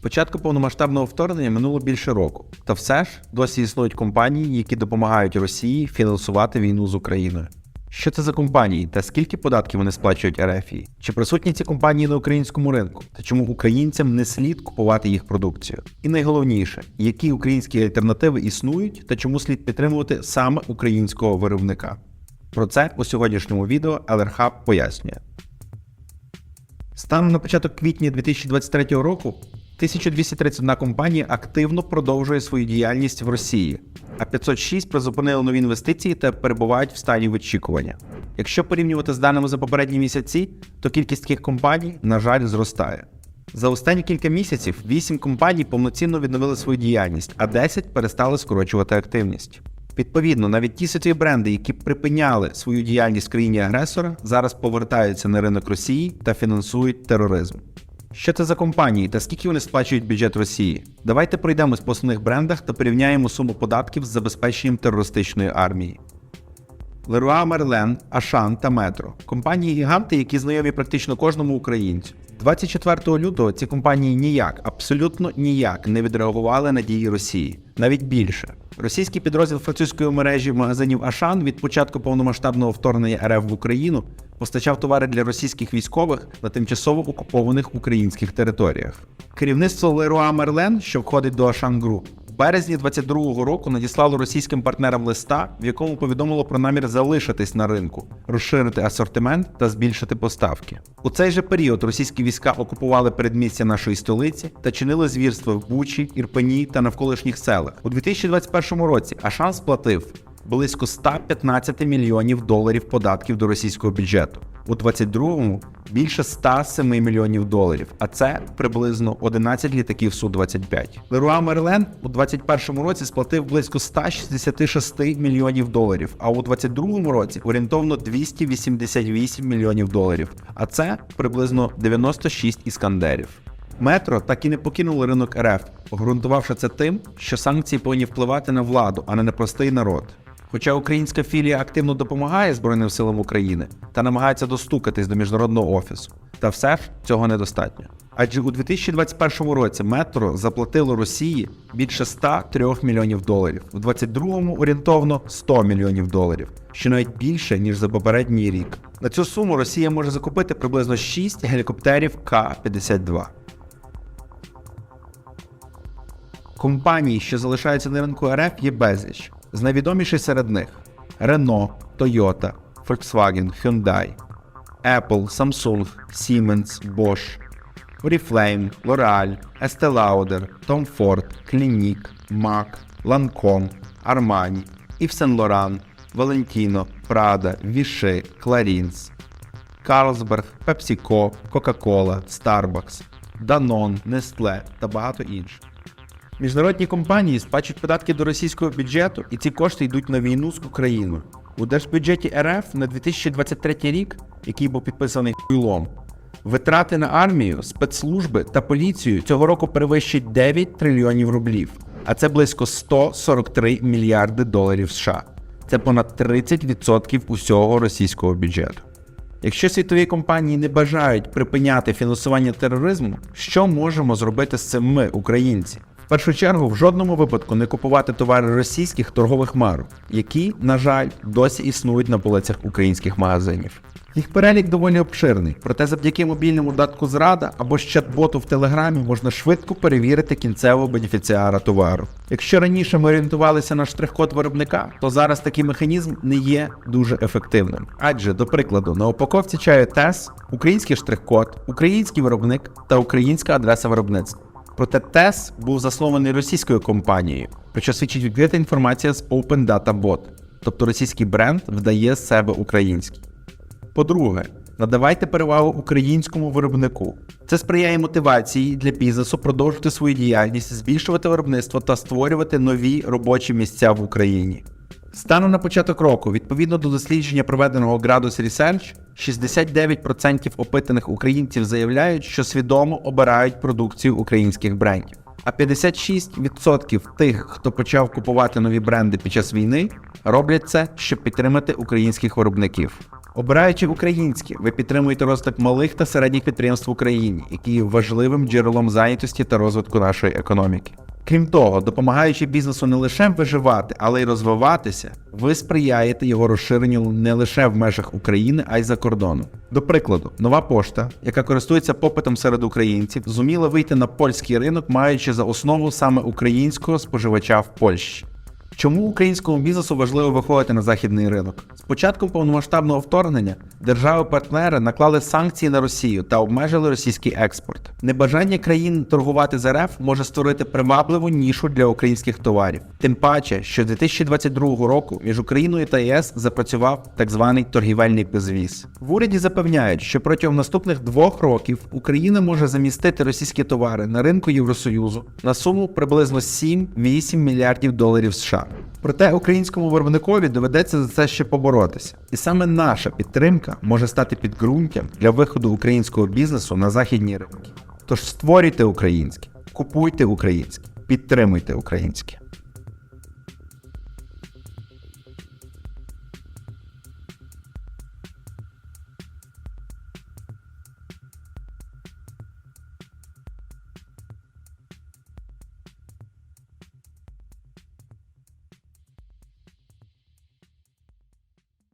початку повномасштабного вторгнення минуло більше року, та все ж досі існують компанії, які допомагають Росії фінансувати війну з Україною. Що це за компанії та скільки податків вони сплачують РФІ? Чи присутні ці компанії на українському ринку? Та чому українцям не слід купувати їх продукцію? І найголовніше, які українські альтернативи існують та чому слід підтримувати саме українського виробника? Про це у сьогоднішньому відео LR пояснює. Станом на початок квітня 2023 року 1231 компанія активно продовжує свою діяльність в Росії, а 506 призупинили нові інвестиції та перебувають в стані очікування. Якщо порівнювати з даними за попередні місяці, то кількість таких компаній, на жаль, зростає. За останні кілька місяців 8 компаній повноцінно відновили свою діяльність, а 10 перестали скорочувати активність. Відповідно, навіть ті світові бренди, які припиняли свою діяльність в країні агресора, зараз повертаються на ринок Росії та фінансують тероризм. Що це за компанії та скільки вони сплачують бюджет Росії? Давайте пройдемось по основних брендах та порівняємо суму податків з забезпеченням терористичної армії. Leroy Merlin, Ашан та Метро компанії гіганти, які знайомі практично кожному українцю. 24 лютого ці компанії ніяк, абсолютно ніяк не відреагували на дії Росії, навіть більше. Російський підрозділ французької мережі магазинів Ашан від початку повномасштабного вторгнення РФ в Україну постачав товари для російських військових на тимчасово окупованих українських територіях. Керівництво Леруа Мерлен, що входить до Ашан в березні 22-го року надіслало російським партнерам листа, в якому повідомило про намір залишитись на ринку, розширити асортимент та збільшити поставки. У цей же період російські війська окупували передмістя нашої столиці та чинили звірства в Бучі, Ірпені та навколишніх селах. У 2021 році Ашан сплатив близько 115 мільйонів доларів податків до російського бюджету. У 22-му більше 107 мільйонів доларів, а це приблизно 11 літаків Су-25. Leroy Merlin у 21-му році сплатив близько 166 мільйонів доларів, а у 22-му році орієнтовно 288 мільйонів доларів, а це приблизно 96 іскандерів. Метро так і не покинуло ринок РФ, обґрунтувавши це тим, що санкції повинні впливати на владу, а не на простий народ. Хоча українська філія активно допомагає Збройним силам України та намагається достукатись до міжнародного офісу, та все ж цього недостатньо. Адже у 2021 році метро заплатило Росії більше 103 мільйонів доларів, в 2022 орієнтовно 100 мільйонів доларів, що навіть більше ніж за попередній рік. На цю суму Росія може закупити приблизно 6 гелікоптерів К-52. Компаній, що залишаються на ринку РФ, є безліч. З найвідоміших серед них Renault, Toyota, Volkswagen, Hyundai, Apple, Samsung, Siemens, Bosch, Oriflame, L'Oreal, Estee Lauder, Tom Ford, Clinique, MAC, Lancome, Armani, Yves Saint Laurent, Valentino, Prada, Vichy, Clarins, Carlsberg, PepsiCo, Coca-Cola, Starbucks, Danone, Nestle та багато інших. Міжнародні компанії сплачують податки до російського бюджету, і ці кошти йдуть на війну з Україною. У держбюджеті РФ на 2023 рік, який був підписаний хуйлом, витрати на армію, спецслужби та поліцію цього року перевищать 9 трильйонів рублів, а це близько 143 мільярди доларів США. Це понад 30% усього російського бюджету. Якщо світові компанії не бажають припиняти фінансування тероризму, що можемо зробити з цим ми, українці? Першу чергу, в жодному випадку не купувати товари російських торгових марок, які, на жаль, досі існують на полицях українських магазинів. Їх перелік доволі обширний, проте завдяки мобільному датку зрада або ж чат-боту в телеграмі можна швидко перевірити кінцевого бенефіціара товару. Якщо раніше ми орієнтувалися на штрих-код виробника, то зараз такий механізм не є дуже ефективним. Адже, до прикладу, на упаковці чаю ТЕС український штрих-код, український виробник та українська адреса виробництва. Проте ТЕС був заснований російською компанією, про що свідчить відкрита інформація з Open Data Bot, тобто російський бренд вдає з себе український. По-друге, надавайте перевагу українському виробнику. Це сприяє мотивації для бізнесу продовжувати свою діяльність, збільшувати виробництво та створювати нові робочі місця в Україні. Станом на початок року, відповідно до дослідження, проведеного Gradus Research, 69% опитаних українців заявляють, що свідомо обирають продукцію українських брендів. А 56% тих, хто почав купувати нові бренди під час війни, роблять це, щоб підтримати українських виробників. Обираючи українське, ви підтримуєте розвиток малих та середніх підприємств в Україні, які є важливим джерелом зайнятості та розвитку нашої економіки. Крім того, допомагаючи бізнесу не лише виживати, але й розвиватися, ви сприяєте його розширенню не лише в межах України, а й за кордоном. До прикладу, нова пошта, яка користується попитом серед українців, зуміла вийти на польський ринок, маючи за основу саме українського споживача в Польщі. Чому українському бізнесу важливо виходити на західний ринок? З початком повномасштабного вторгнення держави-партнери наклали санкції на Росію та обмежили російський експорт. Небажання країн торгувати з РФ може створити привабливу нішу для українських товарів. Тим паче, що з 2022 року між Україною та ЄС запрацював так званий торгівельний безвіз. В уряді запевняють, що протягом наступних двох років Україна може замістити російські товари на ринку Євросоюзу на суму приблизно 7-8 мільярдів доларів США. Проте українському виробникові доведеться за це ще поборотися. І саме наша підтримка може стати підґрунтям для виходу українського бізнесу на західні ринки. Тож створюйте українське, купуйте українське, підтримуйте українське.